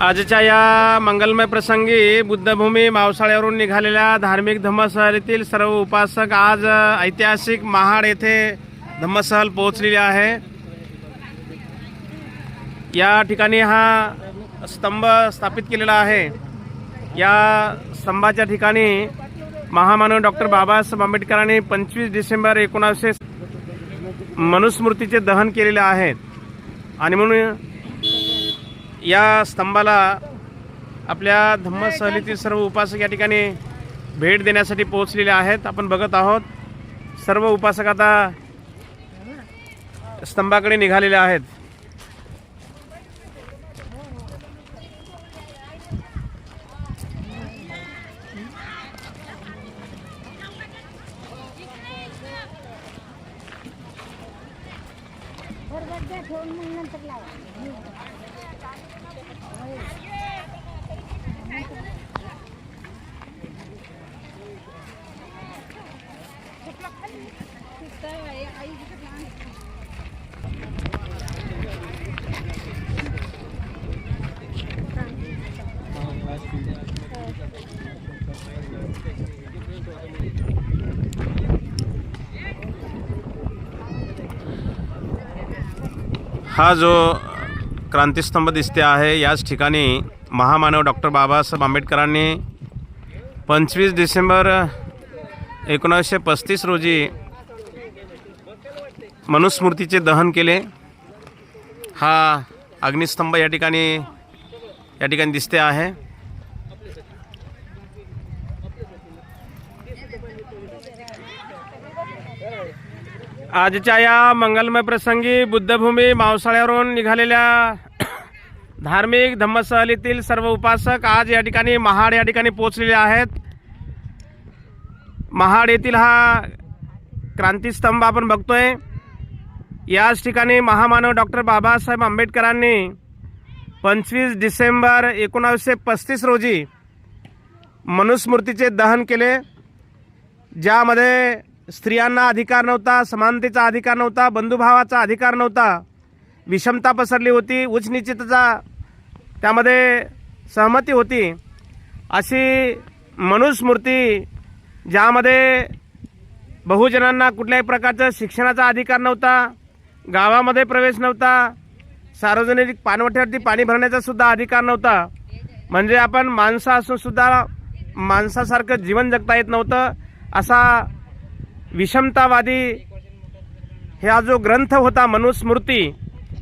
आजच्या या मंगलमय प्रसंगी बुद्धभूमी मावसाळ्यावरून निघालेल्या धार्मिक धम्मसहलीतील सर्व उपासक आज ऐतिहासिक महाड येथे धम्मसहल पोहोचलेले आहे. या ठिकाणी हा स्तंभ स्थापित केलेला आहे. या स्तंभाच्या ठिकाणी महामानव डॉक्टर बाबासाहेब आंबेडकरांनी पंचवीस डिसेंबर एकोणावीसशे मनुस्मृतीचे दहन केलेले आहेत आणि म्हणून या स्तंभाला आपल्या धम्मसहलीतील सर्व उपासक या ठिकाणी भेट देण्यासाठी पोहोचलेले आहेत. आपण बघत आहोत सर्व उपासक आता स्तंभाकडे निघालेले आहेत. हा जो क्रांतिस्तंभ दिसते आहे. याच ठिकाणी महामानव डॉक्टर बाबासाहेब आंबेडकरांनी पंचवीस डिसेंबर एकोणावीसशे पस्तीस रोजी मनुस्मृतीचे दहन केले. हा अग्निस्तंभ या ठिकाणी या ठिकाणी दिसते आहे. आजच्या या मंगलमय प्रसंगी बुद्धभूमी मावसाळ्यावरून निघालेल्या धार्मिक धम्मसहलीतील सर्व उपासक आज या ठिकाणी महाड या ठिकाणी पोचलेले आहेत. महाड येथील हा क्रांतीस्तंभ आपण बघतोय. याच ठिकाणी महामानव डॉक्टर बाबासाहेब आंबेडकरांनी पंचवीस डिसेंबर एकोणावीसशे पस्तीस रोजी मनुस्मृतीचे दहन केले. ज्यामध्ये स्त्रियांना अधिकार नव्हता समानतेचा अधिकार नव्हता बंधुभावाचा अधिकार नव्हता. विषमता पसरली होती उच्चनीचतेचा त्यामध्ये सहमती होती. अशी मनुस्मृती ज्यामध्ये बहुजनांना कुठल्याही प्रकारचं शिक्षणाचा अधिकार नव्हता गावामध्ये प्रवेश नव्हता सार्वजनिक पाणवठ्यावरती पाणी भरण्याचा सुद्धा अधिकार नव्हता. म्हणजे आपण माणसं असूनसुद्धा माणसासारखं जीवन जगता येत नव्हतं असा विषमतावादी हा जो ग्रंथ होता मनुस्मृती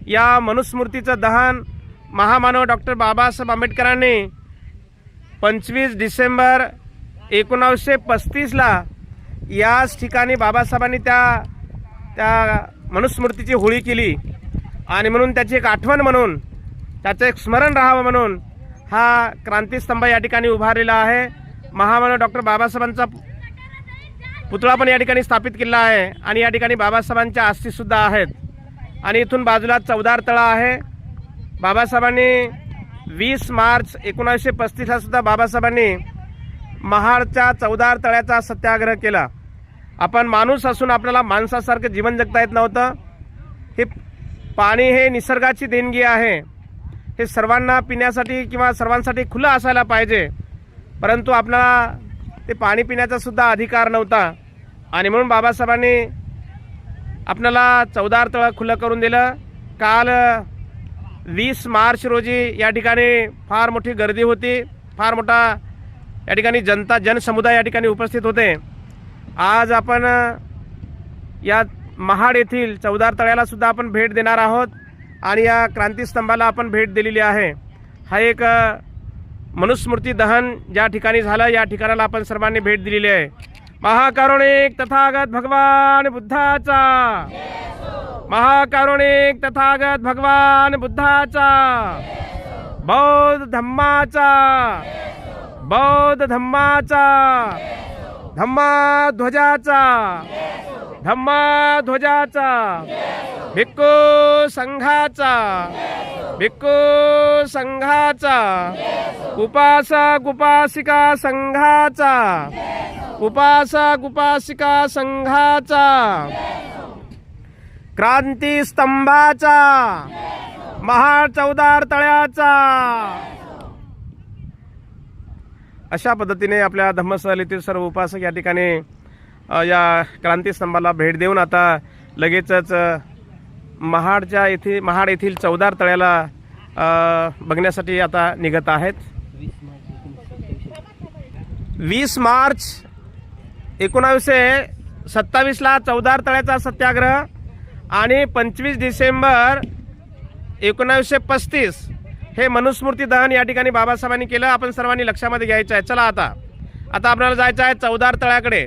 या मनुस्मृतीचं दहन महामानव डॉक्टर बाबासाहेब आंबेडकरांनी पंचवीस डिसेंबर एकोणावीसशे पस्तीसला याच ठिकाणी बाबासाहेबांनी त्या त्या मनुस्मृतीची होळी केली. आणि म्हणून त्याची एक आठवण म्हणून त्याचं एक स्मरण राहावं म्हणून हा क्रांतीस्तंभ या ठिकाणी उभारलेला आहे. महामानव डॉक्टर बाबासाहेबांचा पुतळा पण या ठिकाणी स्थापित केला आहे आणि या ठिकाणी बाबासाहेबांच्या आस्थीसुद्धा आहेत. आणि इथून बाजूला चौदार तळा आहे. बाबासाहेबांनी वीस मार्च एकोणीसशे पस्तीसला सुद्धा बाबासाहेबांनी महाडच्या चौदार तळ्याचा सत्याग्रह केला. आपण माणूस असून आपल्याला माणसासारखं जीवन जगता येत नव्हतं. हे पाणी हे निसर्गाची देणगी आहे. हे सर्वांना पिण्यासाठी किंवा सर्वांसाठी खुलं असायला पाहिजे. परंतु आपल्याला ते पाणी पिण्याचा सुद्धा अधिकार नव्हता. आणि म्हणून बाबासाहेबांनी आपल्याला चौदार तळं खुलं करून दिलं. काल वीस मार्च रोजी या ठिकाणी फार मोठी गर्दी होती. फार मोठा या ठिकाणी जनता जनसमुदाय या ठिकाणी उपस्थित होते. आज आपण या महाड येथील चौदार तळ्याला सुद्धा आपण भेट देणार आहोत. आणि या क्रांतीस्तंभाला आपण भेट दिलेली आहे. हा एक मनुस्मृती दहन ज्या ठिकाणी झालं या ठिकाणाला आपण सर्वांनी भेट दिलेली आहे. महाकारुणिक तथागत भगवान बुद्धाचा. महाकारुणिक तथागत भगवान बुद्धाचा. बौद्ध धम्माचा. बौद्ध धम्माचा. धम्मा ध्वजाचा. धम्मा ध्वजाचा. भिक्खू संघाचा. भिक्खू संघाचा उपासक उपासिका संघाचा उपासक उपासिका संघाचा क्रांती स्तंभाचा महाड चौदार तळ्याचा अशा पद्धतीने आपल्या धम्मस्थळ येथील सर्व उपासक या ठिकाणी या या क्रांतीस्तंभाला भेट देऊन आता लगेचच महाडच्या येथे महाड येथील चौदार तळ्याला बघण्यासाठी आता निघत आहेत. वीस मार्च एकोणावीसशे सत्तावीसला चौदार तळ्याचा सत्याग्रह आणि पंचवीस डिसेंबर एकोणावीसशे पस्तीस हे मनुस्मृती दहन या ठिकाणी बाबासाहेबांनी केलं. आपण सर्वांनी लक्षामध्ये घ्यायचं आहे. चला आता. आता आपल्याला जायचं आहे चौदार तळ्याकडे.